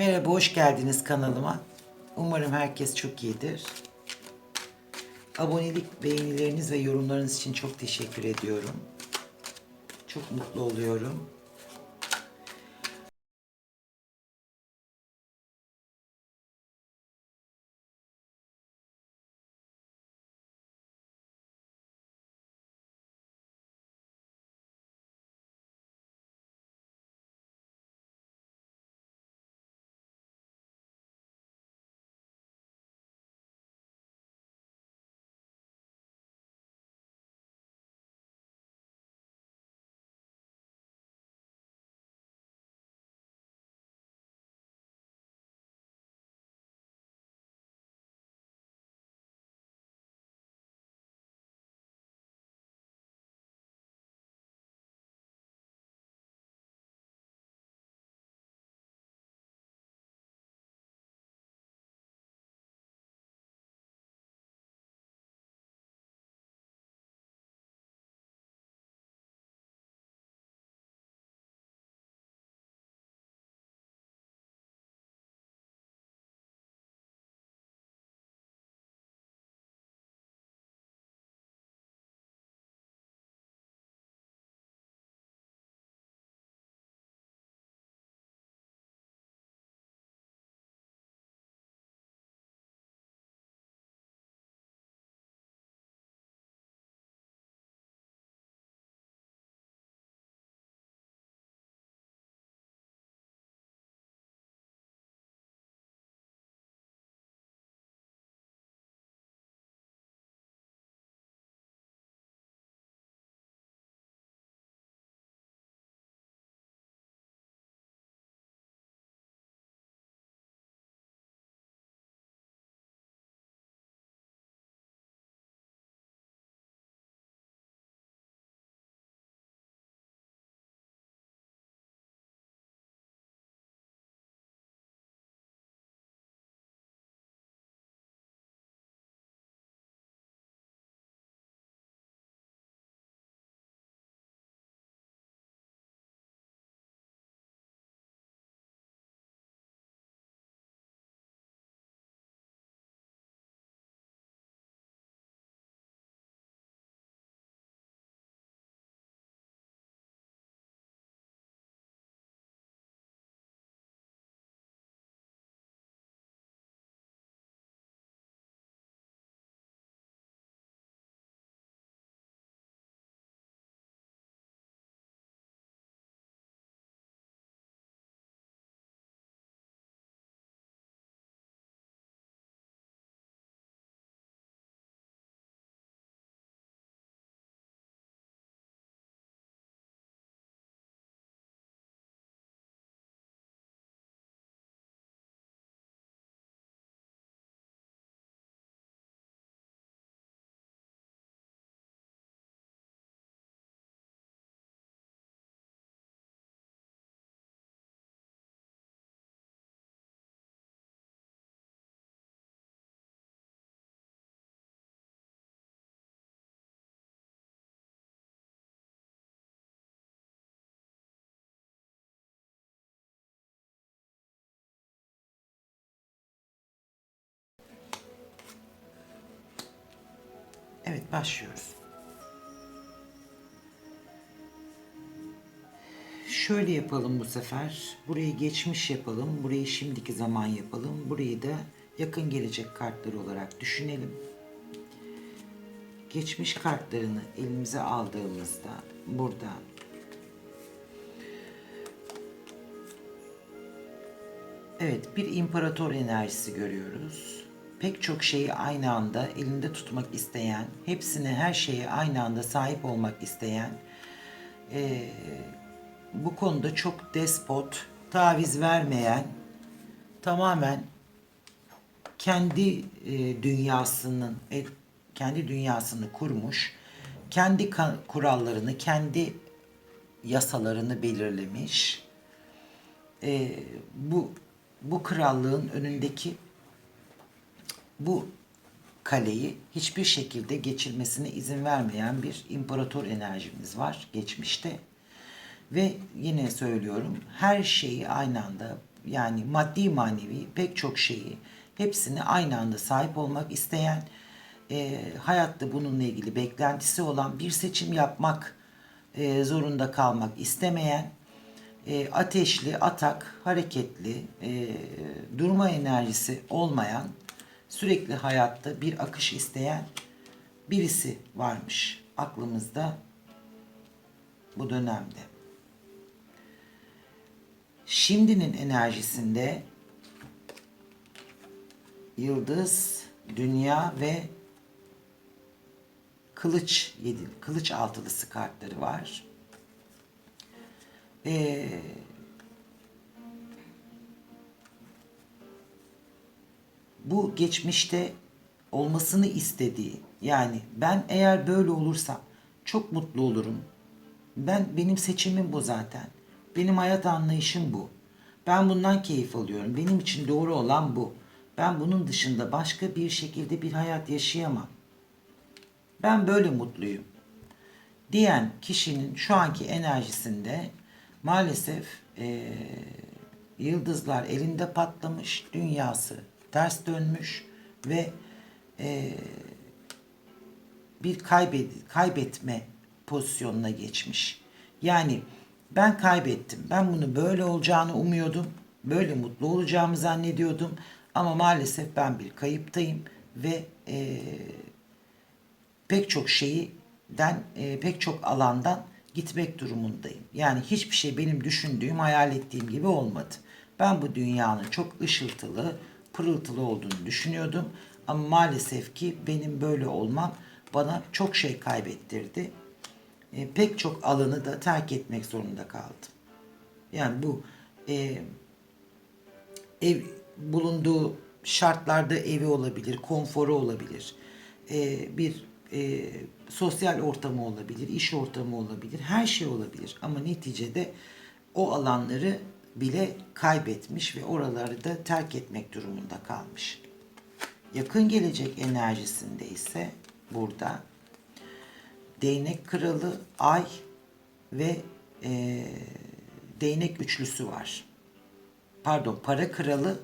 Merhaba, hoş geldiniz kanalıma. Umarım herkes çok iyidir. Abonelik, beğenileriniz ve yorumlarınız için çok teşekkür ediyorum. Çok mutlu oluyorum. Evet, başlıyoruz. Şöyle yapalım bu sefer. Burayı geçmiş yapalım. Burayı şimdiki zaman yapalım. Burayı da yakın gelecek kartları olarak düşünelim. Geçmiş kartlarını elimize aldığımızda burada Evet, bir imparator enerjisi görüyoruz. Pek çok şeyi aynı anda elinde tutmak isteyen, hepsine her şeye aynı anda sahip olmak isteyen, eee, bu konuda çok despot, taviz vermeyen, tamamen kendi e, dünyasının e, kendi dünyasını kurmuş, kendi kurallarını, kendi yasalarını belirlemiş. E, bu bu krallığın önündeki bu kaleyi hiçbir şekilde geçilmesine izin vermeyen bir imparator enerjimiz var geçmişte. Ve yine söylüyorum her şeyi aynı anda yani maddi manevi pek çok şeyi hepsini aynı anda sahip olmak isteyen e, hayatta bununla ilgili beklentisi olan bir seçim yapmak e, zorunda kalmak istemeyen e, ateşli, atak, hareketli, e, durma enerjisi olmayan, sürekli hayatta bir akış isteyen birisi varmış aklımızda bu dönemde. Şimdinin enerjisinde yıldız, dünya ve kılıç yedi, kılıç altılısı kartları var. Ee, bu geçmişte olmasını istediği yani ben eğer böyle olursam çok mutlu olurum. Ben benim seçimim bu zaten. Benim hayat anlayışım bu. Ben bundan keyif alıyorum. Benim için doğru olan bu. Ben bunun dışında başka bir şekilde bir hayat yaşayamam. Ben böyle mutluyum diyen kişinin şu anki enerjisinde maalesef eee, yıldızlar elinde patlamış, dünyası ters dönmüş ve eee, bir kaybed kaybetme pozisyonuna geçmiş. Yani ben kaybettim. Ben bunu böyle olacağını umuyordum. Böyle mutlu olacağımı zannediyordum. Ama maalesef ben bir kayıptayım ve eee pek çok şeyden, e, pek çok alandan gitmek durumundayım. Yani hiçbir şey benim düşündüğüm, hayal ettiğim gibi olmadı. Ben bu dünyanın çok ışıltılı, pırıltılı olduğunu düşünüyordum. Ama maalesef ki benim böyle olmam bana çok şey kaybettirdi. E, pek çok alanı da terk etmek zorunda kaldım. Yani bu e, ev bulunduğu şartlarda evi olabilir, konforu olabilir, e, bir e, sosyal ortamı olabilir, iş ortamı olabilir, her şey olabilir. Ama neticede o alanları bile kaybetmiş ve oraları da terk etmek durumunda kalmış. Yakın gelecek enerjisinde ise burada değnek kralı, ay ve e, değnek üçlüsü var pardon para kralı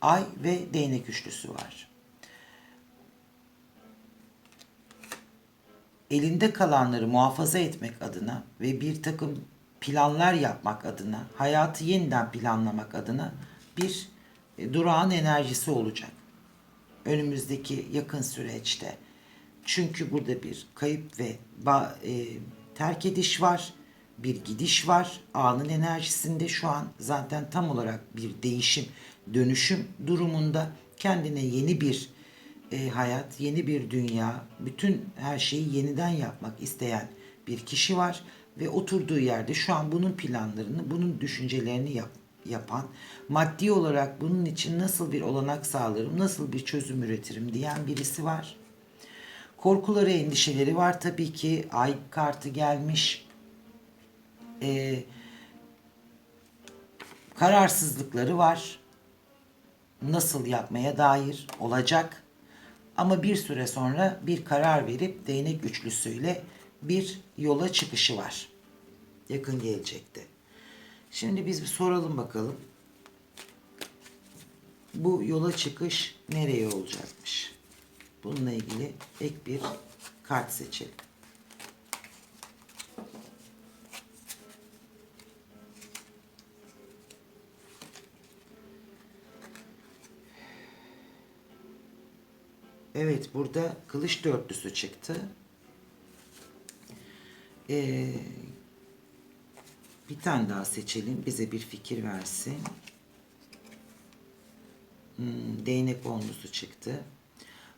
ay ve değnek üçlüsü var. Elinde kalanları muhafaza etmek adına ve bir takım planlar yapmak adına, hayatı yeniden planlamak adına bir e, durağan enerjisi olacak. Önümüzdeki yakın süreçte. Çünkü burada bir kayıp ve e, terk ediş var bir gidiş var. Anın enerjisinde şu an zaten tam olarak bir değişim, dönüşüm durumunda kendine yeni bir e, hayat, yeni bir dünya, bütün her şeyi yeniden yapmak isteyen bir kişi var ve oturduğu yerde şu an bunun planlarını, bunun düşüncelerini yap, yapan, maddi olarak bunun için nasıl bir olanak sağlarım, nasıl bir çözüm üretirim diyen birisi var. Korkuları, endişeleri var tabii ki. Ay kartı gelmiş e, kararsızlıkları var. Nasıl yapmaya dair olacak. Ama bir süre sonra bir karar verip değnek üçlüsüyle bir yola çıkışı var. Yakın gelecekte. Şimdi biz bir soralım bakalım. Bu yola çıkış nereye olacakmış? Bununla ilgili ek bir kart seçelim. Evet burada kılıç dörtlüsü çıktı. Ee, bir tane daha seçelim. Bize bir fikir versin. Hmm, değnek onlusu çıktı.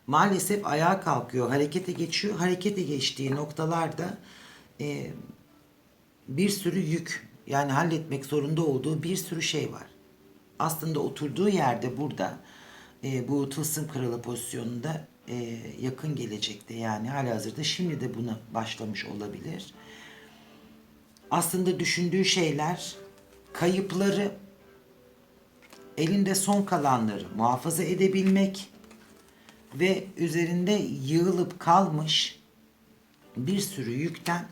Maalesef ayağa kalkıyor, harekete geçiyor. Harekete geçtiği noktalarda e, bir sürü yük, yani halletmek zorunda olduğu bir sürü şey var. Aslında oturduğu yerde burada e, bu tılsım kralı pozisyonunda e, yakın gelecekte yani halihazırda şimdi de buna başlamış olabilir. Aslında düşündüğü şeyler kayıpları elinde son kalanları muhafaza edebilmek ve üzerinde yığılıp kalmış bir sürü yükten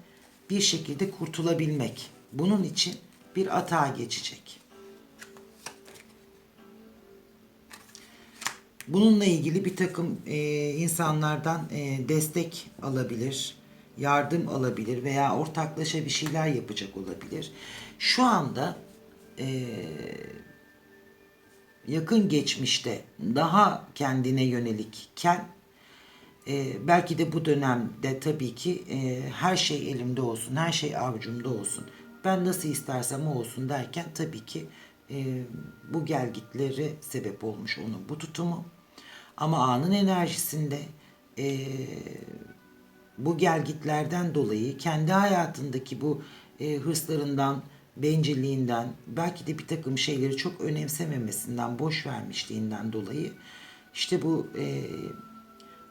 bir şekilde kurtulabilmek. Bunun için bir atağa geçecek. Bununla ilgili bir takım e, insanlardan e, destek alabilir, yardım alabilir veya ortaklaşa bir şeyler yapacak olabilir. Şu anda e, yakın geçmişte daha kendine yönelikken e, belki de bu dönemde tabii ki e, her şey elimde olsun, her şey avucumda olsun. Ben nasıl istersem o olsun derken tabii ki e, bu gelgitleri sebep olmuş onun bu tutumu. Ama anın enerjisinde e, bu gelgitlerden dolayı kendi hayatındaki bu e, hırslarından, bencilliğinden, belki de bir takım şeyleri çok önemsememesinden, boş vermişliğinden dolayı işte bu e,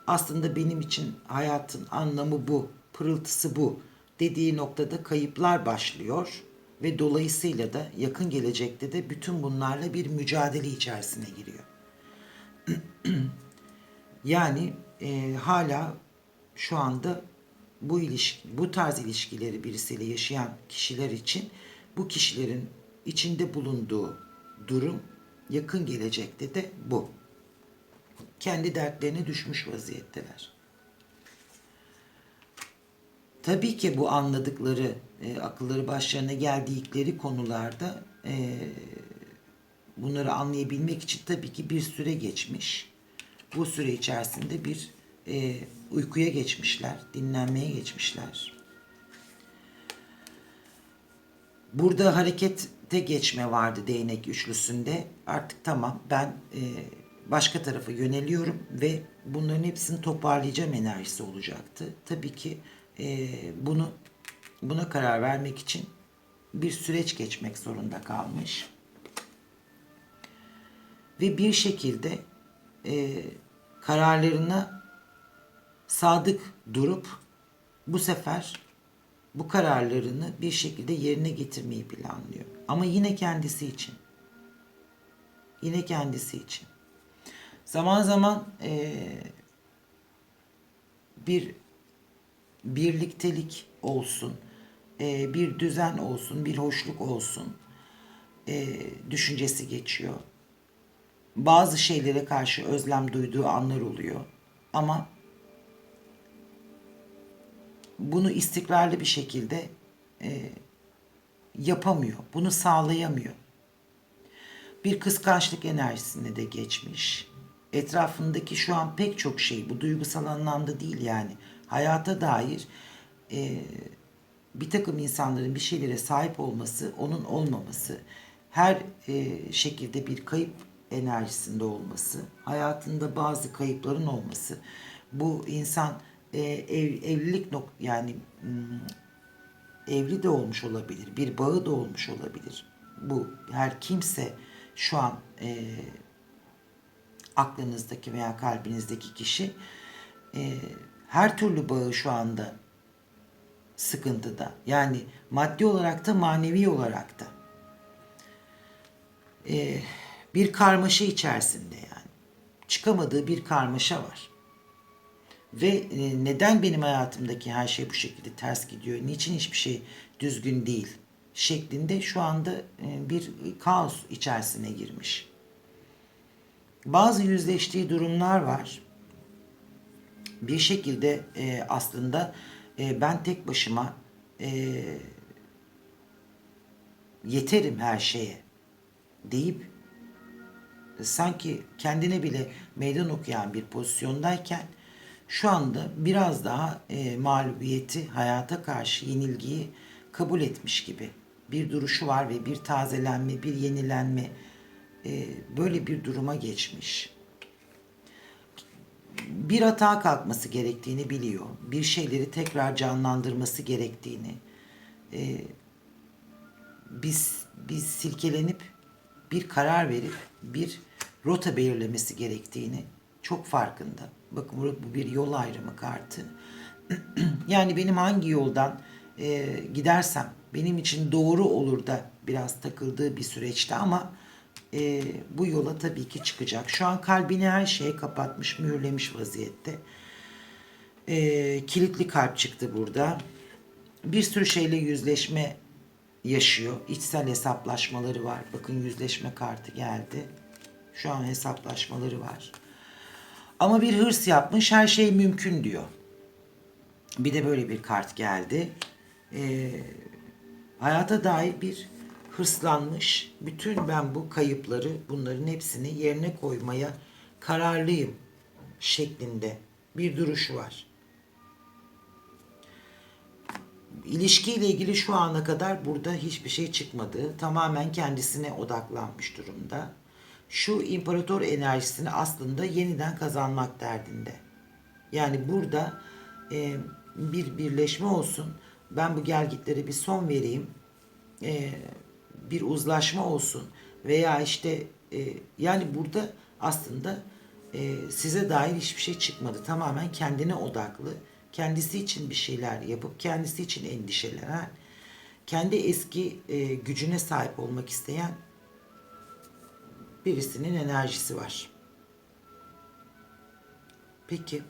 aslında benim için hayatın anlamı bu, pırıltısı bu dediği noktada kayıplar başlıyor ve dolayısıyla da yakın gelecekte de bütün bunlarla bir mücadele içerisine giriyor. Yani e, hala şu anda bu ilişki, bu tarz ilişkileri birisiyle yaşayan kişiler için bu kişilerin içinde bulunduğu durum yakın gelecekte de bu. Kendi dertlerine düşmüş vaziyetteler. Tabii ki bu anladıkları, e, akılları başlarına geldikleri konularda e, bunları anlayabilmek için tabii ki bir süre geçmiş. Bu süre içerisinde bir e, uykuya geçmişler, dinlenmeye geçmişler. Burada harekete geçme vardı değnek üçlüsünde. Artık tamam ben e, başka tarafa yöneliyorum ve bunların hepsini toparlayacağım enerjisi olacaktı. Tabii ki e, bunu buna karar vermek için bir süreç geçmek zorunda kalmış. Ve bir şekilde e, kararlarına sadık durup bu sefer bu kararlarını bir şekilde yerine getirmeyi planlıyor. Ama yine kendisi için. Yine kendisi için. Zaman zaman eee, bir birliktelik olsun, eee, bir düzen olsun, bir hoşluk olsun eee, düşüncesi geçiyor. Bazı şeylere karşı özlem duyduğu anlar oluyor. Ama bunu istikrarlı bir şekilde e, yapamıyor. Bunu sağlayamıyor. Bir kıskançlık enerjisine de geçmiş. Etrafındaki şu an pek çok şey, bu duygusal anlamda değil yani, hayata dair e, bir takım insanların bir şeylere sahip olması, onun olmaması, her e, şekilde bir kayıp enerjisinde olması, hayatında bazı kayıpların olması, bu insan e, ev, evlilik nok yani hmm, evli de olmuş olabilir, bir bağı da olmuş olabilir. Bu her kimse şu an e, aklınızdaki veya kalbinizdeki kişi e, her türlü bağı şu anda sıkıntıda. Yani maddi olarak da manevi olarak da. E, bir karmaşa içerisinde yani. Çıkamadığı bir karmaşa var. Ve e, neden benim hayatımdaki her şey bu şekilde ters gidiyor? Niçin hiçbir şey düzgün değil? Şeklinde şu anda e, bir kaos içerisine girmiş. Bazı yüzleştiği durumlar var. Bir şekilde e, aslında ben tek başıma yeterim her şeye deyip sanki kendine bile meydan okuyan bir pozisyondayken şu anda biraz daha e, mağlubiyeti, hayata karşı yenilgiyi kabul etmiş gibi bir duruşu var ve bir tazelenme, bir yenilenme e, böyle bir duruma geçmiş. Bir hata kalkması gerektiğini biliyor. Bir şeyleri tekrar canlandırması gerektiğini. E, biz biz silkelenip bir karar verip bir rota belirlemesi gerektiğini çok farkında. Bakın bu bir yol ayrımı kartı. yani benim hangi yoldan e, gidersem benim için doğru olur da biraz takıldığı bir süreçte ama e, bu yola tabii ki çıkacak. Şu an kalbini her şeye kapatmış, mühürlemiş vaziyette. E, kilitli kalp çıktı burada. Bir sürü şeyle yüzleşme yaşıyor. İçsel hesaplaşmaları var. Bakın yüzleşme kartı geldi. Şu an hesaplaşmaları var. Ama bir hırs yapmış her şey mümkün diyor. Bir de böyle bir kart geldi. Ee, hayata dair bir hırslanmış. Bütün ben bu kayıpları bunların hepsini yerine koymaya kararlıyım şeklinde bir duruşu var. İlişkiyle ilgili şu ana kadar burada hiçbir şey çıkmadı. Tamamen kendisine odaklanmış durumda. Şu imparator enerjisini aslında yeniden kazanmak derdinde. Yani burada e, bir birleşme olsun. Ben bu gelgitlere bir son vereyim. E, bir uzlaşma olsun. Veya işte e, yani burada aslında e, size dair hiçbir şey çıkmadı. Tamamen kendine odaklı. Kendisi için bir şeyler yapıp kendisi için endişelenen, kendi eski e, gücüne sahip olmak isteyen birisinin enerjisi var. Peki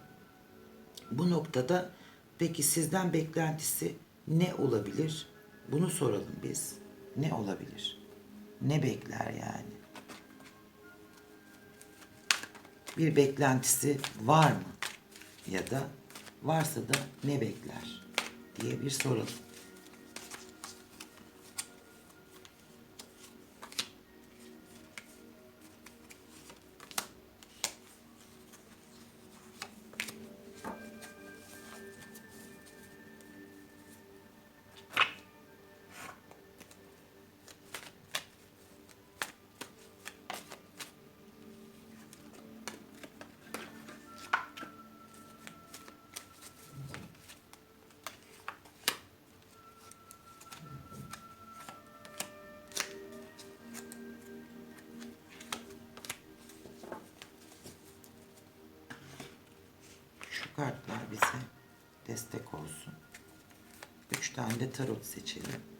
bu noktada peki sizden beklentisi ne olabilir? Bunu soralım biz. Ne olabilir? Ne bekler yani? Bir beklentisi var mı? Ya da varsa da ne bekler diye bir soralım. Kartlar bize destek olsun. Üç tane de tarot seçelim.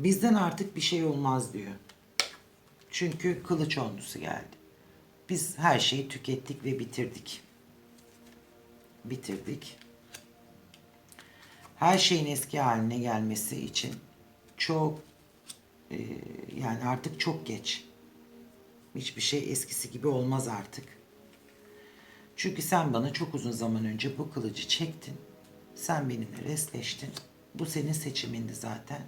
Bizden artık bir şey olmaz diyor. Çünkü kılıç onlusu geldi. Biz her şeyi tükettik ve bitirdik. Bitirdik. Her şeyin eski haline gelmesi için çok e, yani artık çok geç. Hiçbir şey eskisi gibi olmaz artık. Çünkü sen bana çok uzun zaman önce bu kılıcı çektin. Sen benimle resleştin. Bu senin seçimindi zaten.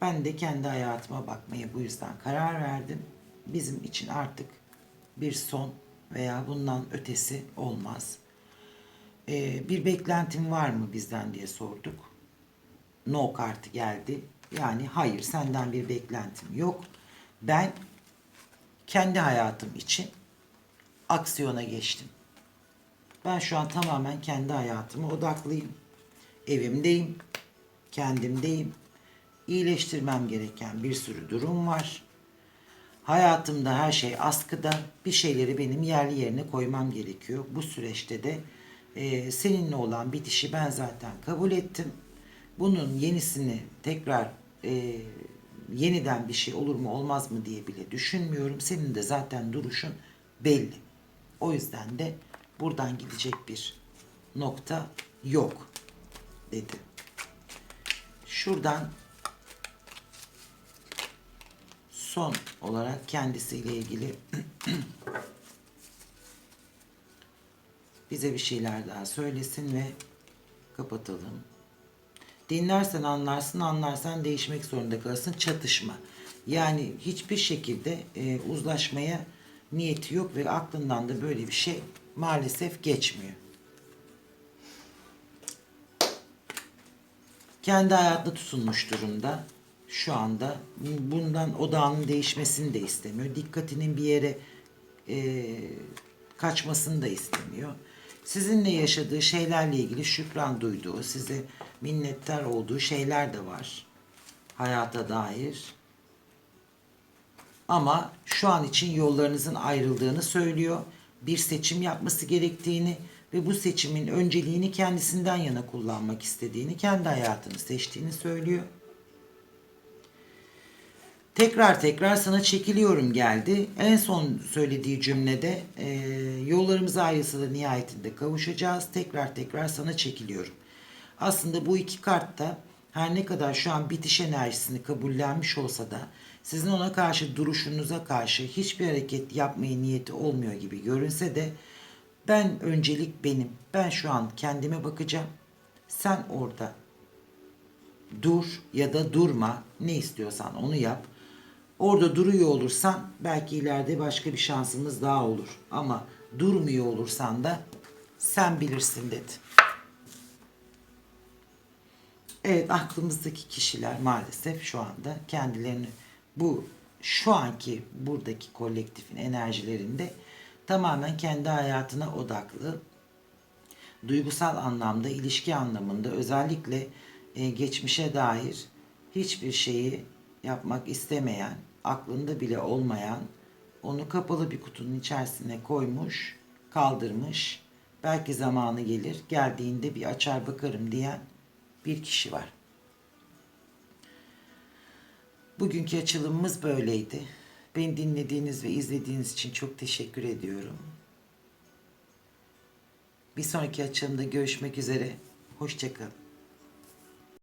Ben de kendi hayatıma bakmaya bu yüzden karar verdim. Bizim için artık bir son veya bundan ötesi olmaz. Ee, bir beklentin var mı bizden diye sorduk. No kartı geldi. Yani hayır senden bir beklentim yok. Ben kendi hayatım için aksiyona geçtim. Ben şu an tamamen kendi hayatıma odaklıyım. Evimdeyim, kendimdeyim. İyileştirmem gereken bir sürü durum var. Hayatımda her şey askıda. Bir şeyleri benim yerli yerine koymam gerekiyor. Bu süreçte de e, seninle olan bitişi ben zaten kabul ettim. Bunun yenisini tekrar e, yeniden bir şey olur mu olmaz mı diye bile düşünmüyorum. Senin de zaten duruşun belli. O yüzden de buradan gidecek bir nokta yok dedi. Şuradan son olarak kendisiyle ilgili bize bir şeyler daha söylesin ve kapatalım. Dinlersen anlarsın, anlarsan değişmek zorunda kalırsın. Çatışma. Yani hiçbir şekilde e, uzlaşmaya niyeti yok ve aklından da böyle bir şey maalesef geçmiyor. kendi hayatına tutunmuş durumda şu anda. Bundan odağının değişmesini de istemiyor. Dikkatinin bir yere e, kaçmasını da istemiyor. sizinle yaşadığı şeylerle ilgili şükran duyduğu, size minnettar olduğu şeyler de var. Hayata dair. Ama şu an için yollarınızın ayrıldığını söylüyor. Bir seçim yapması gerektiğini ve bu seçimin önceliğini kendisinden yana kullanmak istediğini, kendi hayatını seçtiğini söylüyor. Tekrar tekrar sana çekiliyorum geldi. En son söylediği cümlede e, yollarımız ayrılsa da nihayetinde kavuşacağız. Tekrar tekrar sana çekiliyorum. Aslında bu iki kart da her ne kadar şu an bitiş enerjisini kabullenmiş olsa da sizin ona karşı duruşunuza karşı hiçbir hareket yapmaya niyeti olmuyor gibi görünse de ben öncelik benim. Ben şu an kendime bakacağım. Sen orada dur ya da durma ne istiyorsan onu yap. Orada duruyor olursan belki ileride başka bir şansımız daha olur. Ama durmuyor olursan da sen bilirsin dedi. Evet aklımızdaki kişiler maalesef şu anda kendilerini bu şu anki buradaki kolektifin enerjilerinde tamamen kendi hayatına odaklı duygusal anlamda, ilişki anlamında özellikle e, geçmişe dair hiçbir şeyi yapmak istemeyen, aklında bile olmayan, onu kapalı bir kutunun içerisine koymuş, kaldırmış. Belki zamanı gelir, geldiğinde bir açar bakarım diyen bir kişi var. Bugünkü açılımımız böyleydi. Beni dinlediğiniz ve izlediğiniz için çok teşekkür ediyorum. Bir sonraki açılımda görüşmek üzere. Hoşçakalın.